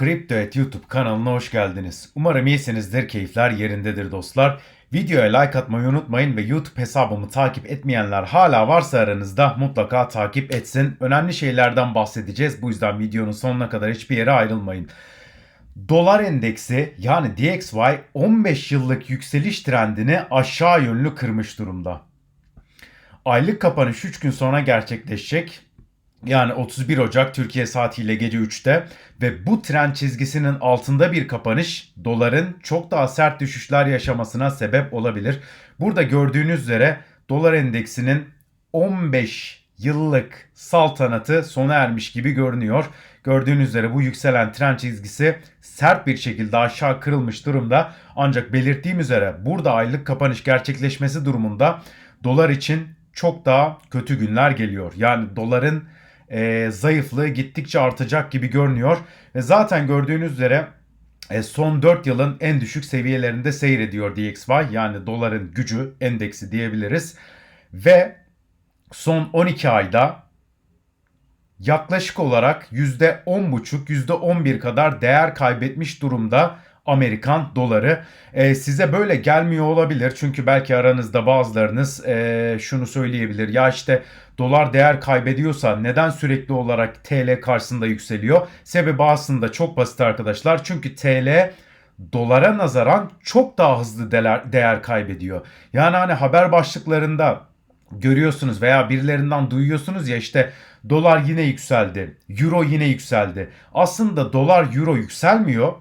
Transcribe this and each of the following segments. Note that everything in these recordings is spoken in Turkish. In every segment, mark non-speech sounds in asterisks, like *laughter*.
CryptoEt YouTube kanalına hoş geldiniz. Umarım iyisinizdir, keyifler yerindedir dostlar. Videoya like atmayı unutmayın ve YouTube hesabımı takip etmeyenler hala varsa aranızda mutlaka takip etsin. Önemli şeylerden bahsedeceğiz. Bu yüzden videonun sonuna kadar hiçbir yere ayrılmayın. Dolar endeksi yani DXY 15 yıllık yükseliş trendini aşağı yönlü kırmış durumda. Aylık kapanış 3 gün sonra gerçekleşecek. Yani 31 Ocak Türkiye saatiyle gece 3'te ve bu trend çizgisinin altında bir kapanış doların çok daha sert düşüşler yaşamasına sebep olabilir. Burada gördüğünüz üzere dolar endeksinin 15 yıllık saltanatı sona ermiş gibi görünüyor. Gördüğünüz üzere bu yükselen trend çizgisi sert bir şekilde aşağı kırılmış durumda. Ancak belirttiğim üzere burada aylık kapanış gerçekleşmesi durumunda dolar için çok daha kötü günler geliyor. Yani doların e, zayıflığı gittikçe artacak gibi görünüyor. Ve zaten gördüğünüz üzere e, son 4 yılın en düşük seviyelerinde seyrediyor DXY. Yani doların gücü endeksi diyebiliriz. Ve son 12 ayda yaklaşık olarak %10,5 %11 kadar değer kaybetmiş durumda Amerikan doları. E, size böyle gelmiyor olabilir çünkü belki aranızda bazılarınız e, şunu söyleyebilir. Ya işte dolar değer kaybediyorsa neden sürekli olarak TL karşısında yükseliyor? Sebebi aslında çok basit arkadaşlar. Çünkü TL dolara nazaran çok daha hızlı değer, kaybediyor. Yani hani haber başlıklarında görüyorsunuz veya birilerinden duyuyorsunuz ya işte dolar yine yükseldi, euro yine yükseldi. Aslında dolar euro yükselmiyor.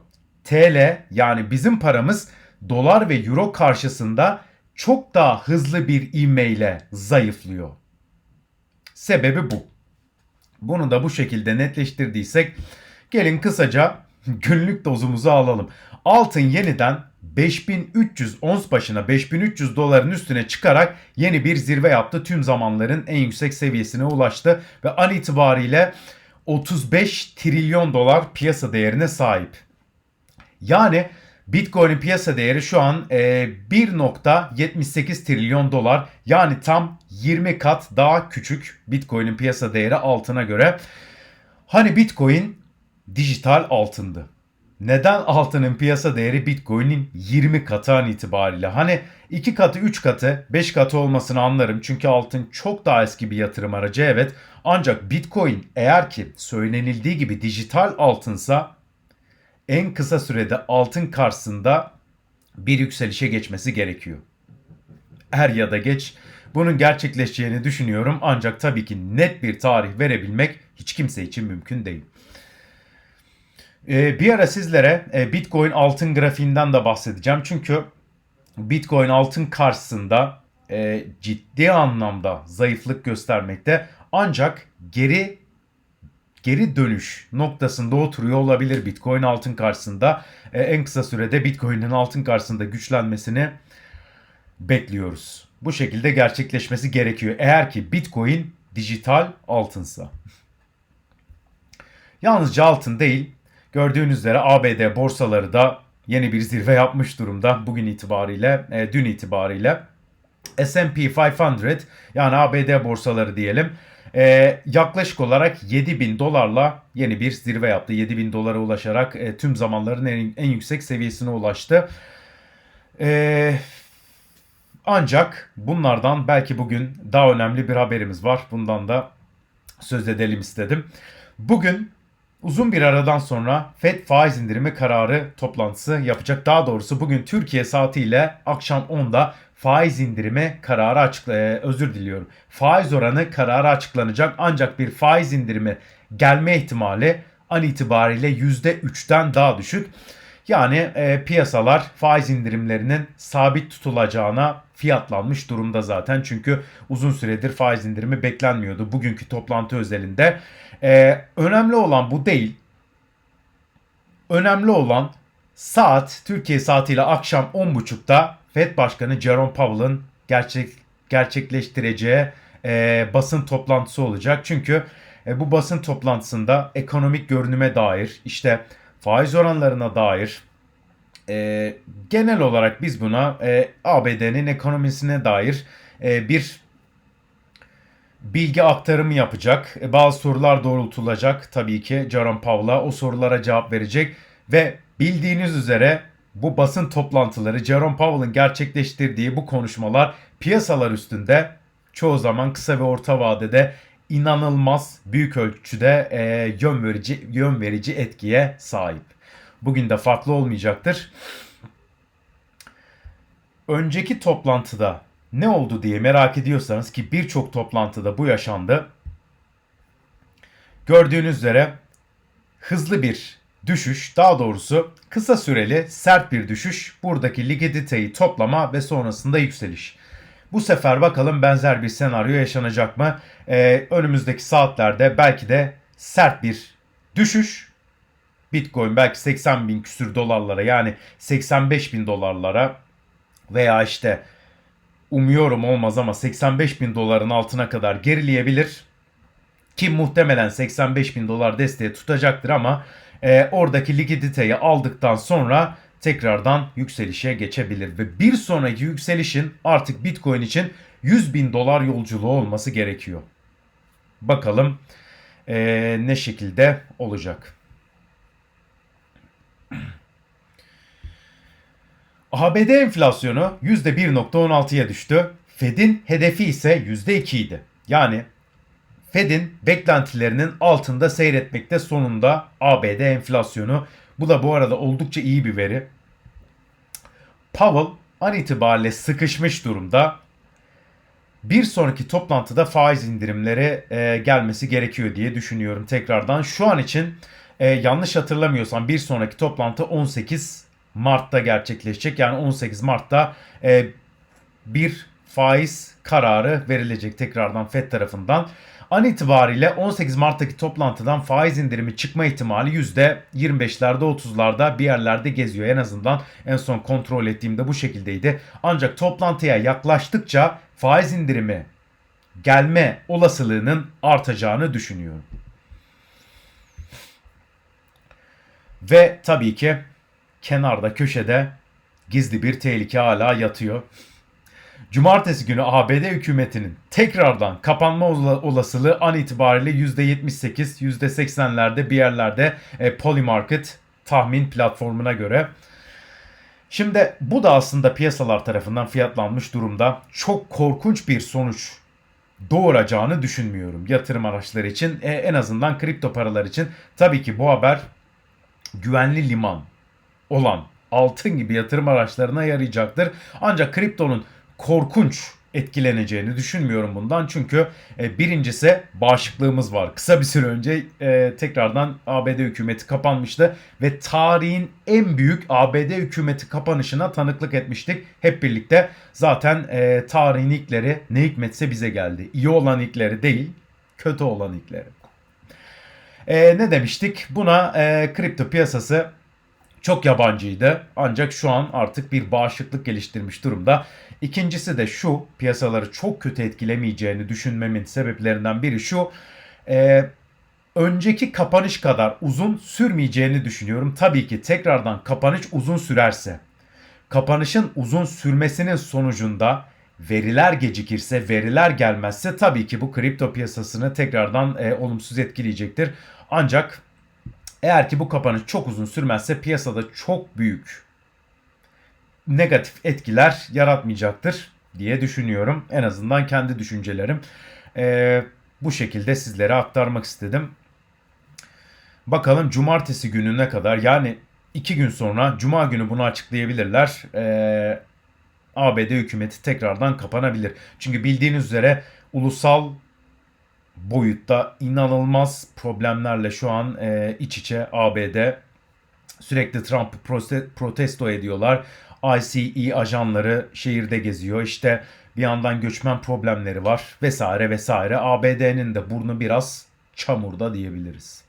TL yani bizim paramız dolar ve euro karşısında çok daha hızlı bir ivmeyle zayıflıyor. Sebebi bu. Bunu da bu şekilde netleştirdiysek gelin kısaca *laughs* günlük dozumuzu alalım. Altın yeniden 5300 ons başına 5300 doların üstüne çıkarak yeni bir zirve yaptı. Tüm zamanların en yüksek seviyesine ulaştı ve an itibariyle 35 trilyon dolar piyasa değerine sahip. Yani Bitcoin'in piyasa değeri şu an e, 1.78 trilyon dolar. Yani tam 20 kat daha küçük Bitcoin'in piyasa değeri altına göre. Hani Bitcoin dijital altındı. Neden altının piyasa değeri Bitcoin'in 20 katı an itibariyle? Hani 2 katı, 3 katı, 5 katı olmasını anlarım. Çünkü altın çok daha eski bir yatırım aracı evet. Ancak Bitcoin eğer ki söylenildiği gibi dijital altınsa en kısa sürede altın karşısında bir yükselişe geçmesi gerekiyor. Er ya da geç bunun gerçekleşeceğini düşünüyorum ancak tabii ki net bir tarih verebilmek hiç kimse için mümkün değil. Ee, bir ara sizlere e, Bitcoin altın grafiğinden de bahsedeceğim. Çünkü Bitcoin altın karşısında e, ciddi anlamda zayıflık göstermekte. Ancak geri geri dönüş noktasında oturuyor olabilir Bitcoin altın karşısında. E, en kısa sürede Bitcoin'in altın karşısında güçlenmesini bekliyoruz. Bu şekilde gerçekleşmesi gerekiyor. Eğer ki Bitcoin dijital altınsa. Yalnızca altın değil. Gördüğünüz üzere ABD borsaları da yeni bir zirve yapmış durumda bugün itibariyle, e, dün itibariyle. S&P 500 yani ABD borsaları diyelim e, yaklaşık olarak 7000 dolarla yeni bir zirve yaptı. 7000 dolara ulaşarak e, tüm zamanların en, en yüksek seviyesine ulaştı. E, ancak bunlardan belki bugün daha önemli bir haberimiz var. Bundan da söz edelim istedim. Bugün uzun bir aradan sonra FED faiz indirimi kararı toplantısı yapacak. Daha doğrusu bugün Türkiye saatiyle akşam 10'da faiz indirimi kararı açıkla e, özür diliyorum. Faiz oranı kararı açıklanacak ancak bir faiz indirimi gelme ihtimali an itibariyle %3'ten daha düşük. Yani e, piyasalar faiz indirimlerinin sabit tutulacağına fiyatlanmış durumda zaten. Çünkü uzun süredir faiz indirimi beklenmiyordu bugünkü toplantı özelinde. E, önemli olan bu değil. Önemli olan saat Türkiye saatiyle akşam 10.30'da Fed Başkanı Jerome Powell'ın gerçek gerçekleştireceği e, basın toplantısı olacak. Çünkü e, bu basın toplantısında ekonomik görünüme dair, işte faiz oranlarına dair, e, genel olarak biz buna e, ABD'nin ekonomisine dair e, bir bilgi aktarımı yapacak. E, bazı sorular doğrultulacak tabii ki Jerome Powell'a. O sorulara cevap verecek ve bildiğiniz üzere bu basın toplantıları Jerome Powell'ın gerçekleştirdiği bu konuşmalar piyasalar üstünde çoğu zaman kısa ve orta vadede inanılmaz büyük ölçüde e, yön verici yön verici etkiye sahip. Bugün de farklı olmayacaktır. Önceki toplantıda ne oldu diye merak ediyorsanız ki birçok toplantıda bu yaşandı. Gördüğünüz üzere hızlı bir düşüş, daha doğrusu kısa süreli sert bir düşüş, buradaki likiditeyi toplama ve sonrasında yükseliş. Bu sefer bakalım benzer bir senaryo yaşanacak mı? Ee, önümüzdeki saatlerde belki de sert bir düşüş. Bitcoin belki 80 bin küsür dolarlara yani 85 bin dolarlara veya işte umuyorum olmaz ama 85 bin doların altına kadar gerileyebilir. Ki muhtemelen 85 bin dolar desteği tutacaktır ama e, oradaki likiditeyi aldıktan sonra tekrardan yükselişe geçebilir. Ve bir sonraki yükselişin artık Bitcoin için 100 bin dolar yolculuğu olması gerekiyor. Bakalım e, ne şekilde olacak. ABD enflasyonu %1.16'ya düştü. Fed'in hedefi ise %2 idi. Yani Fed'in beklentilerinin altında seyretmekte sonunda ABD enflasyonu. Bu da bu arada oldukça iyi bir veri. Powell an itibariyle sıkışmış durumda. Bir sonraki toplantıda faiz indirimleri e, gelmesi gerekiyor diye düşünüyorum tekrardan. Şu an için e, yanlış hatırlamıyorsam bir sonraki toplantı 18 Mart'ta gerçekleşecek. Yani 18 Mart'ta e, bir faiz kararı verilecek tekrardan FED tarafından. An itibariyle 18 Mart'taki toplantıdan faiz indirimi çıkma ihtimali %25'lerde 30'larda bir yerlerde geziyor. En azından en son kontrol ettiğimde bu şekildeydi. Ancak toplantıya yaklaştıkça faiz indirimi gelme olasılığının artacağını düşünüyorum. Ve tabii ki kenarda köşede gizli bir tehlike hala yatıyor. Cumartesi günü ABD hükümetinin tekrardan kapanma olasılığı an itibariyle %78, %80'lerde bir yerlerde e, Polymarket tahmin platformuna göre. Şimdi bu da aslında piyasalar tarafından fiyatlanmış durumda. Çok korkunç bir sonuç doğuracağını düşünmüyorum yatırım araçları için. E, en azından kripto paralar için. Tabii ki bu haber güvenli liman olan altın gibi yatırım araçlarına yarayacaktır. Ancak kriptonun korkunç etkileneceğini düşünmüyorum bundan. Çünkü e, birincisi bağışıklığımız var. Kısa bir süre önce e, tekrardan ABD hükümeti kapanmıştı ve tarihin en büyük ABD hükümeti kapanışına tanıklık etmiştik. Hep birlikte zaten e, tarihin ilkleri ne hikmetse bize geldi. İyi olan ilkleri değil, kötü olan ilkleri. E, ne demiştik? Buna e, kripto piyasası çok yabancıydı ancak şu an artık bir bağışıklık geliştirmiş durumda. İkincisi de şu piyasaları çok kötü etkilemeyeceğini düşünmemin sebeplerinden biri şu. E, önceki kapanış kadar uzun sürmeyeceğini düşünüyorum. Tabii ki tekrardan kapanış uzun sürerse kapanışın uzun sürmesinin sonucunda veriler gecikirse, veriler gelmezse tabii ki bu kripto piyasasını tekrardan e, olumsuz etkileyecektir. Ancak eğer ki bu kapanış çok uzun sürmezse piyasada çok büyük negatif etkiler yaratmayacaktır diye düşünüyorum. En azından kendi düşüncelerim. Ee, bu şekilde sizlere aktarmak istedim. Bakalım cumartesi gününe kadar yani iki gün sonra cuma günü bunu açıklayabilirler. Ee, ABD hükümeti tekrardan kapanabilir. Çünkü bildiğiniz üzere ulusal boyutta inanılmaz problemlerle şu an e, iç içe ABD. Sürekli Trump'ı protesto ediyorlar. ICE ajanları şehirde geziyor. İşte bir yandan göçmen problemleri var vesaire vesaire. ABD'nin de burnu biraz çamurda diyebiliriz.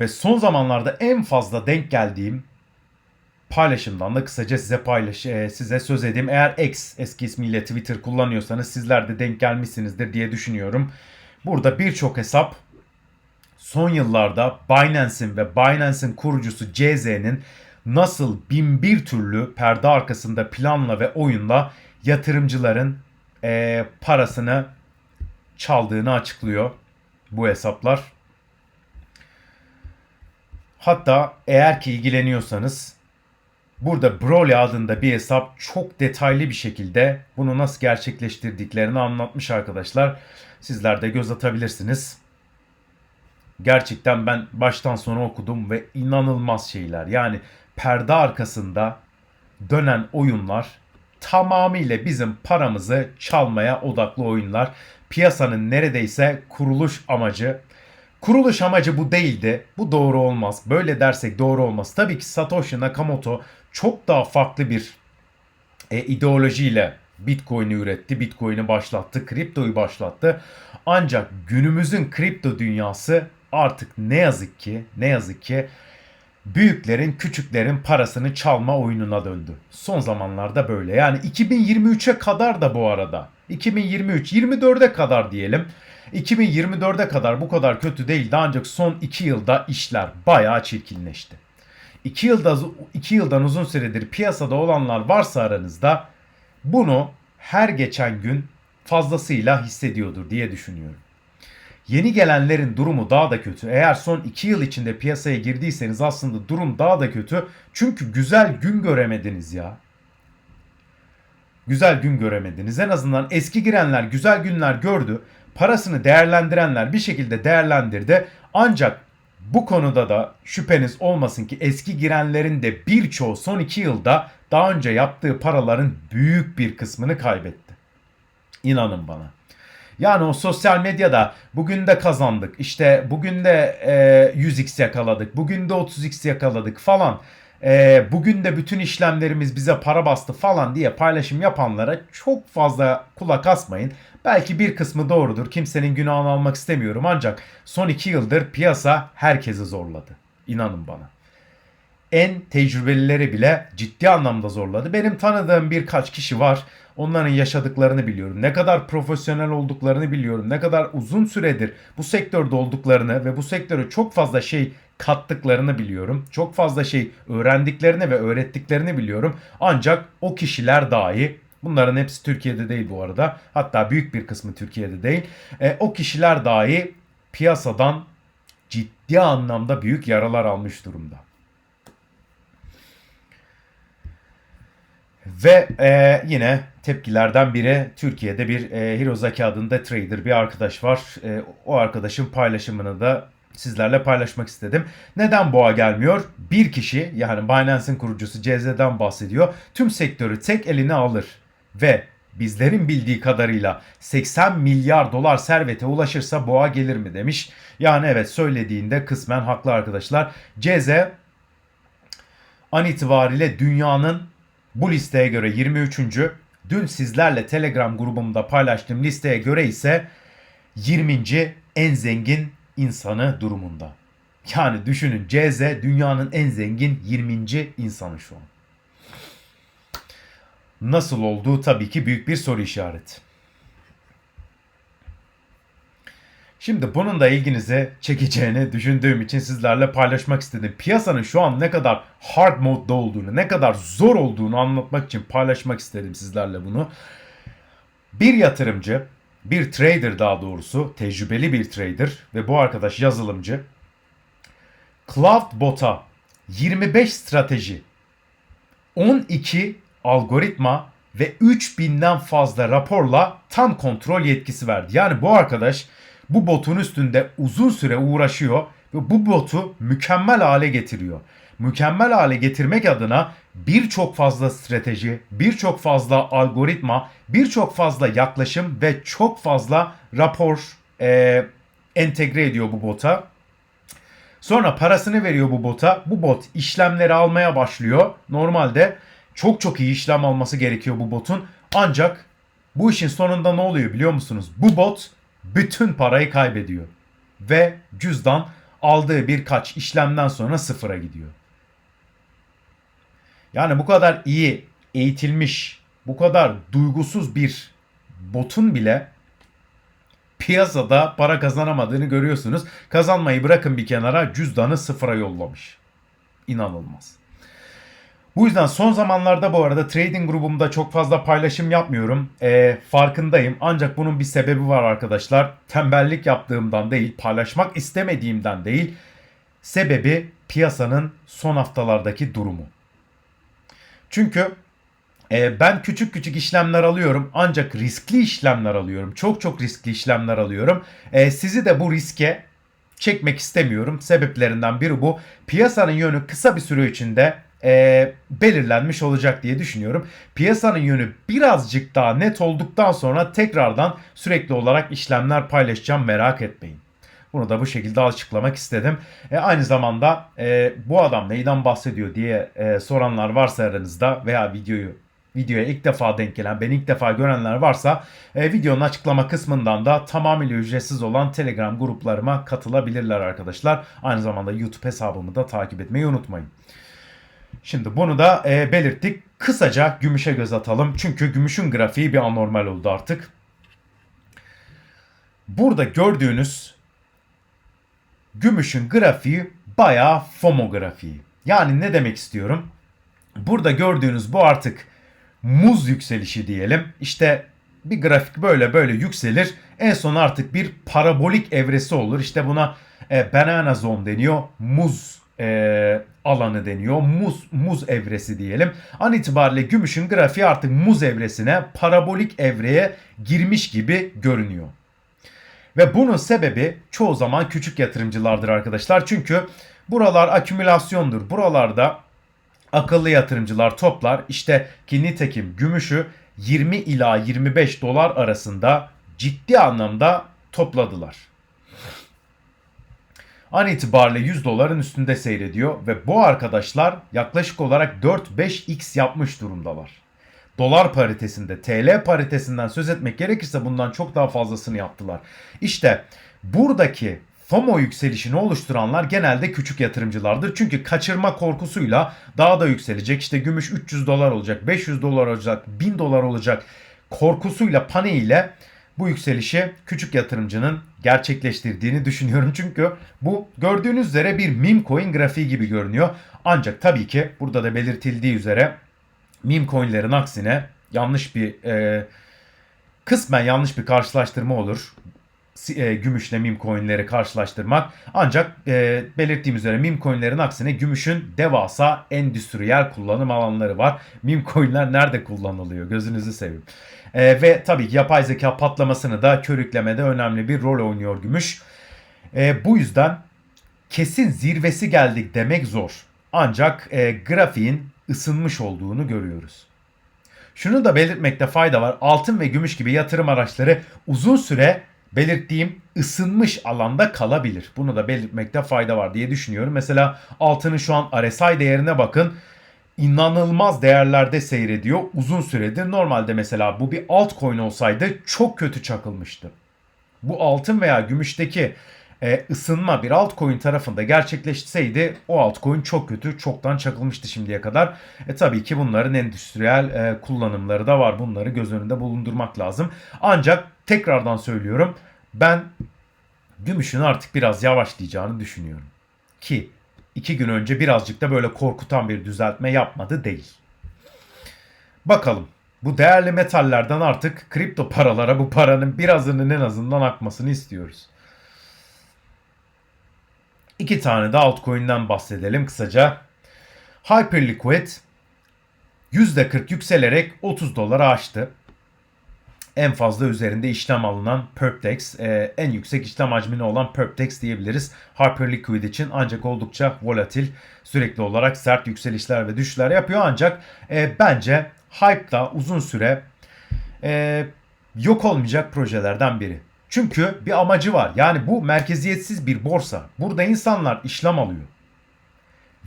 Ve son zamanlarda en fazla denk geldiğim paylaşımdan da kısaca size paylaş e, size söz edeyim. Eğer X eski ismiyle Twitter kullanıyorsanız sizler de denk gelmişsinizdir diye düşünüyorum. Burada birçok hesap son yıllarda Binance'in ve Binance'in kurucusu CZ'nin nasıl bin bir türlü perde arkasında planla ve oyunla yatırımcıların eee, parasını çaldığını açıklıyor bu hesaplar. Hatta eğer ki ilgileniyorsanız burada Broly adında bir hesap çok detaylı bir şekilde bunu nasıl gerçekleştirdiklerini anlatmış arkadaşlar. Sizler de göz atabilirsiniz. Gerçekten ben baştan sona okudum ve inanılmaz şeyler. Yani perde arkasında dönen oyunlar tamamıyla bizim paramızı çalmaya odaklı oyunlar. Piyasanın neredeyse kuruluş amacı Kuruluş amacı bu değildi. Bu doğru olmaz. Böyle dersek doğru olmaz. Tabii ki Satoshi Nakamoto çok daha farklı bir e, ideolojiyle Bitcoin'i üretti, Bitcoin'i başlattı, kriptoyu başlattı. Ancak günümüzün kripto dünyası artık ne yazık ki, ne yazık ki büyüklerin küçüklerin parasını çalma oyununa döndü. Son zamanlarda böyle. Yani 2023'e kadar da bu arada. 2023, 24'e kadar diyelim. 2024'e kadar bu kadar kötü değildi ancak son 2 yılda işler bayağı çirkinleşti. 2 yılda 2 yıldan uzun süredir piyasada olanlar varsa aranızda bunu her geçen gün fazlasıyla hissediyordur diye düşünüyorum. Yeni gelenlerin durumu daha da kötü. Eğer son 2 yıl içinde piyasaya girdiyseniz aslında durum daha da kötü. Çünkü güzel gün göremediniz ya. Güzel gün göremediniz. En azından eski girenler güzel günler gördü. Parasını değerlendirenler bir şekilde değerlendirdi. Ancak bu konuda da şüpheniz olmasın ki eski girenlerin de birçoğu son 2 yılda daha önce yaptığı paraların büyük bir kısmını kaybetti. İnanın bana. Yani o sosyal medyada bugün de kazandık. İşte bugün de e, 100x yakaladık. Bugün de 30x yakaladık falan. E, bugün de bütün işlemlerimiz bize para bastı falan diye paylaşım yapanlara çok fazla kulak asmayın. Belki bir kısmı doğrudur. Kimsenin günahını almak istemiyorum ancak son 2 yıldır piyasa herkesi zorladı. İnanın bana. En tecrübelileri bile ciddi anlamda zorladı. Benim tanıdığım birkaç kişi var. Onların yaşadıklarını biliyorum. Ne kadar profesyonel olduklarını biliyorum. Ne kadar uzun süredir bu sektörde olduklarını ve bu sektöre çok fazla şey kattıklarını biliyorum. Çok fazla şey öğrendiklerini ve öğrettiklerini biliyorum. Ancak o kişiler dahi Bunların hepsi Türkiye'de değil bu arada. Hatta büyük bir kısmı Türkiye'de değil. E, o kişiler dahi piyasadan ciddi anlamda büyük yaralar almış durumda. Ve e, yine tepkilerden biri Türkiye'de bir e, Hirozaki adında trader bir arkadaş var. E, o arkadaşın paylaşımını da sizlerle paylaşmak istedim. Neden boğa gelmiyor? Bir kişi yani Binance'in kurucusu CZ'den bahsediyor. Tüm sektörü tek eline alır ve bizlerin bildiği kadarıyla 80 milyar dolar servete ulaşırsa boğa gelir mi demiş. Yani evet söylediğinde kısmen haklı arkadaşlar. CZ an itibariyle dünyanın bu listeye göre 23. Dün sizlerle Telegram grubumda paylaştığım listeye göre ise 20. en zengin insanı durumunda. Yani düşünün CZ dünyanın en zengin 20. insanı şu an. Nasıl olduğu tabii ki büyük bir soru işareti. Şimdi bunun da ilginizi çekeceğini düşündüğüm için sizlerle paylaşmak istedim. Piyasanın şu an ne kadar hard modda olduğunu, ne kadar zor olduğunu anlatmak için paylaşmak istedim sizlerle bunu. Bir yatırımcı, bir trader daha doğrusu, tecrübeli bir trader ve bu arkadaş yazılımcı. Cloudbot'a 25 strateji, 12 algoritma ve 3000'den fazla raporla tam kontrol yetkisi verdi. Yani bu arkadaş bu botun üstünde uzun süre uğraşıyor ve bu botu mükemmel hale getiriyor. Mükemmel hale getirmek adına birçok fazla strateji, birçok fazla algoritma, birçok fazla yaklaşım ve çok fazla rapor e, entegre ediyor bu bota. Sonra parasını veriyor bu bota. Bu bot işlemleri almaya başlıyor. Normalde çok çok iyi işlem alması gerekiyor bu botun. Ancak bu işin sonunda ne oluyor biliyor musunuz? Bu bot bütün parayı kaybediyor. Ve cüzdan aldığı birkaç işlemden sonra sıfıra gidiyor. Yani bu kadar iyi eğitilmiş, bu kadar duygusuz bir botun bile piyasada para kazanamadığını görüyorsunuz. Kazanmayı bırakın bir kenara cüzdanı sıfıra yollamış. İnanılmaz. Bu yüzden son zamanlarda bu arada trading grubumda çok fazla paylaşım yapmıyorum. Ee, farkındayım. Ancak bunun bir sebebi var arkadaşlar. Tembellik yaptığımdan değil, paylaşmak istemediğimden değil. Sebebi piyasanın son haftalardaki durumu. Çünkü e, ben küçük küçük işlemler alıyorum ancak riskli işlemler alıyorum. Çok çok riskli işlemler alıyorum. E, sizi de bu riske çekmek istemiyorum. Sebeplerinden biri bu. Piyasanın yönü kısa bir süre içinde e, belirlenmiş olacak diye düşünüyorum. Piyasanın yönü birazcık daha net olduktan sonra tekrardan sürekli olarak işlemler paylaşacağım merak etmeyin. Bunu da bu şekilde açıklamak istedim. E, aynı zamanda e, bu adam neyden bahsediyor diye e, soranlar varsa aranızda veya videoyu videoya ilk defa denk gelen, beni ilk defa görenler varsa e, videonun açıklama kısmından da tamamıyla ücretsiz olan Telegram gruplarıma katılabilirler arkadaşlar. Aynı zamanda YouTube hesabımı da takip etmeyi unutmayın. Şimdi bunu da e, belirttik. Kısaca gümüşe göz atalım. Çünkü gümüşün grafiği bir anormal oldu artık. Burada gördüğünüz gümüşün grafiği bayağı FOMO grafiği. Yani ne demek istiyorum? Burada gördüğünüz bu artık muz yükselişi diyelim. İşte bir grafik böyle böyle yükselir. En son artık bir parabolik evresi olur. İşte buna e, banana zone deniyor. Muz e, alanı deniyor. Muz muz evresi diyelim. An itibariyle gümüşün grafiği artık muz evresine, parabolik evreye girmiş gibi görünüyor. Ve bunun sebebi çoğu zaman küçük yatırımcılardır arkadaşlar. Çünkü buralar akümülasyondur. Buralarda akıllı yatırımcılar toplar. İşte ki nitekim gümüşü 20 ila 25 dolar arasında ciddi anlamda topladılar. An itibariyle 100 doların üstünde seyrediyor ve bu arkadaşlar yaklaşık olarak 4-5x yapmış durumdalar. Dolar paritesinde, TL paritesinden söz etmek gerekirse bundan çok daha fazlasını yaptılar. İşte buradaki FOMO yükselişini oluşturanlar genelde küçük yatırımcılardır. Çünkü kaçırma korkusuyla daha da yükselecek. İşte gümüş 300 dolar olacak, 500 dolar olacak, 1000 dolar olacak korkusuyla, paniğiyle bu yükselişi küçük yatırımcının gerçekleştirdiğini düşünüyorum. Çünkü bu gördüğünüz üzere bir meme coin grafiği gibi görünüyor. Ancak tabii ki burada da belirtildiği üzere meme coinlerin aksine yanlış bir e, kısmen yanlış bir karşılaştırma olur e, gümüşle meme coinleri karşılaştırmak. Ancak e, belirttiğim üzere meme coinlerin aksine gümüşün devasa endüstriyel kullanım alanları var. Meme coinler nerede kullanılıyor? Gözünüzü seveyim. E, ve tabii ki yapay zeka patlamasını da körüklemede önemli bir rol oynuyor gümüş. E, bu yüzden kesin zirvesi geldik demek zor. Ancak e, grafiğin ısınmış olduğunu görüyoruz. Şunu da belirtmekte fayda var. Altın ve gümüş gibi yatırım araçları uzun süre belirttiğim ısınmış alanda kalabilir. Bunu da belirtmekte fayda var diye düşünüyorum. Mesela altının şu an RSI değerine bakın. İnanılmaz değerlerde seyrediyor uzun süredir. Normalde mesela bu bir altcoin olsaydı çok kötü çakılmıştı. Bu altın veya gümüşteki e, ısınma bir altcoin tarafında gerçekleşseydi o altcoin çok kötü çoktan çakılmıştı şimdiye kadar. E tabii ki bunların endüstriyel e, kullanımları da var. Bunları göz önünde bulundurmak lazım. Ancak tekrardan söylüyorum ben gümüşün artık biraz yavaşlayacağını düşünüyorum. Ki iki gün önce birazcık da böyle korkutan bir düzeltme yapmadı değil. Bakalım bu değerli metallerden artık kripto paralara bu paranın birazının en azından akmasını istiyoruz. İki tane de altcoin'den bahsedelim kısaca. Hyperliquid %40 yükselerek 30 dolara aştı. En fazla üzerinde işlem alınan Perptex, e, en yüksek işlem hacmini olan Perptex diyebiliriz. Hyperliquid için ancak oldukça volatil, sürekli olarak sert yükselişler ve düşüşler yapıyor ancak e, bence hype'da uzun süre e, yok olmayacak projelerden biri. Çünkü bir amacı var. Yani bu merkeziyetsiz bir borsa. Burada insanlar işlem alıyor.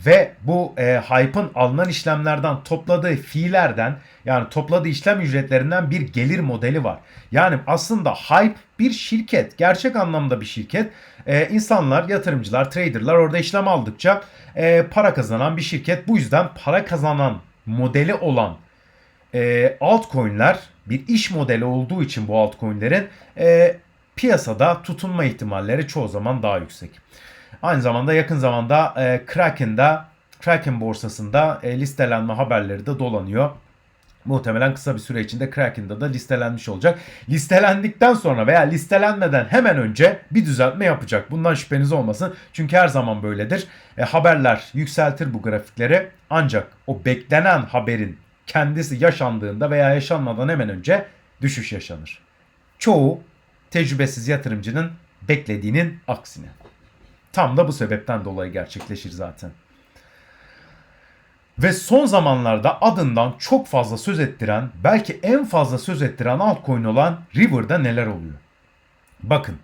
Ve bu e, hype'ın alınan işlemlerden topladığı fiillerden yani topladığı işlem ücretlerinden bir gelir modeli var. Yani aslında hype bir şirket. Gerçek anlamda bir şirket. E, insanlar, yatırımcılar, traderlar orada işlem aldıkça e, para kazanan bir şirket. Bu yüzden para kazanan modeli olan e, altcoin'ler bir iş modeli olduğu için bu altcoin'lerin e, piyasada tutunma ihtimalleri çoğu zaman daha yüksek. Aynı zamanda yakın zamanda e, Kraken'da Kraken borsasında e, listelenme haberleri de dolanıyor. Muhtemelen kısa bir süre içinde Kraken'da da listelenmiş olacak. Listelendikten sonra veya listelenmeden hemen önce bir düzeltme yapacak. Bundan şüpheniz olmasın. Çünkü her zaman böyledir. E, haberler yükseltir bu grafikleri. Ancak o beklenen haberin kendisi yaşandığında veya yaşanmadan hemen önce düşüş yaşanır. Çoğu tecrübesiz yatırımcının beklediğinin aksine. Tam da bu sebepten dolayı gerçekleşir zaten. Ve son zamanlarda adından çok fazla söz ettiren, belki en fazla söz ettiren altcoin olan River'da neler oluyor? Bakın.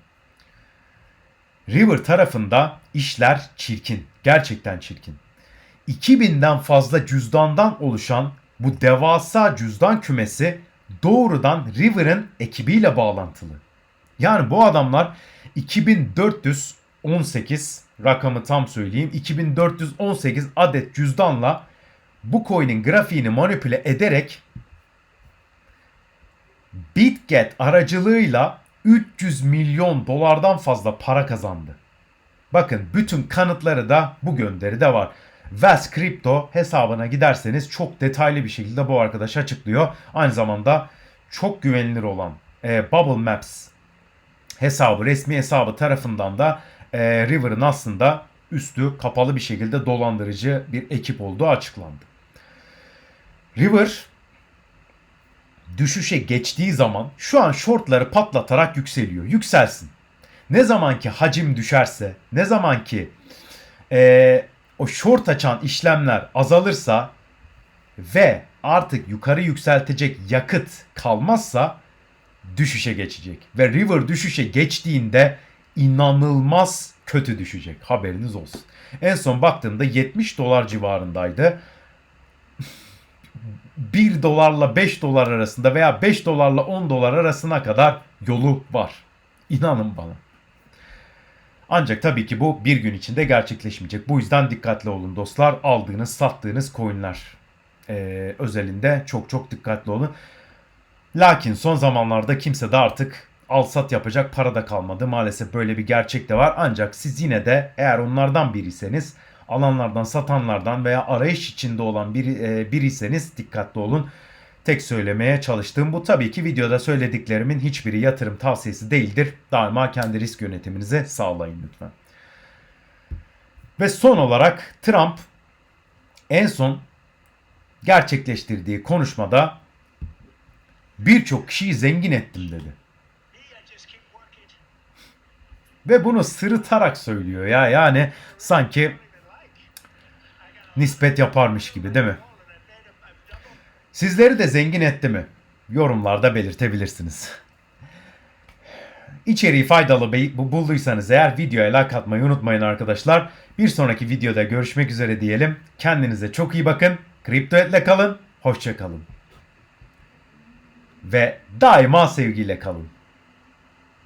River tarafında işler çirkin. Gerçekten çirkin. 2000'den fazla cüzdandan oluşan bu devasa cüzdan kümesi doğrudan River'ın ekibiyle bağlantılı. Yani bu adamlar 2418 rakamı tam söyleyeyim 2418 adet cüzdanla bu coin'in grafiğini manipüle ederek BitGet aracılığıyla 300 milyon dolardan fazla para kazandı. Bakın bütün kanıtları da bu gönderide var. Vast Crypto hesabına giderseniz çok detaylı bir şekilde bu arkadaş açıklıyor. Aynı zamanda çok güvenilir olan e, Bubble Maps hesabı, resmi hesabı tarafından da e, River'ın aslında üstü kapalı bir şekilde dolandırıcı bir ekip olduğu açıklandı. River düşüşe geçtiği zaman şu an shortları patlatarak yükseliyor. Yükselsin. Ne zaman ki hacim düşerse, ne zaman ki e, o short açan işlemler azalırsa ve artık yukarı yükseltecek yakıt kalmazsa düşüşe geçecek. Ve River düşüşe geçtiğinde inanılmaz kötü düşecek. Haberiniz olsun. En son baktığımda 70 dolar civarındaydı. *laughs* 1 dolarla 5 dolar arasında veya 5 dolarla 10 dolar arasına kadar yolu var. İnanın bana. Ancak tabii ki bu bir gün içinde gerçekleşmeyecek. Bu yüzden dikkatli olun dostlar. Aldığınız, sattığınız coinler e, özelinde çok çok dikkatli olun. Lakin son zamanlarda kimse de artık al sat yapacak para da kalmadı. Maalesef böyle bir gerçek de var. Ancak siz yine de eğer onlardan biriyseniz alanlardan, satanlardan veya arayış içinde olan bir, e, biriyseniz dikkatli olun. Tek söylemeye çalıştığım bu tabii ki videoda söylediklerimin hiçbiri yatırım tavsiyesi değildir. Daima kendi risk yönetiminizi sağlayın lütfen. Ve son olarak Trump en son gerçekleştirdiği konuşmada birçok kişiyi zengin ettim dedi. Ve bunu sırıtarak söylüyor ya yani sanki nispet yaparmış gibi değil mi? Sizleri de zengin etti mi? Yorumlarda belirtebilirsiniz. İçeriği faydalı bulduysanız eğer videoya like atmayı unutmayın arkadaşlar. Bir sonraki videoda görüşmek üzere diyelim. Kendinize çok iyi bakın. Kripto etle kalın. Hoşça kalın. Ve daima sevgiyle kalın.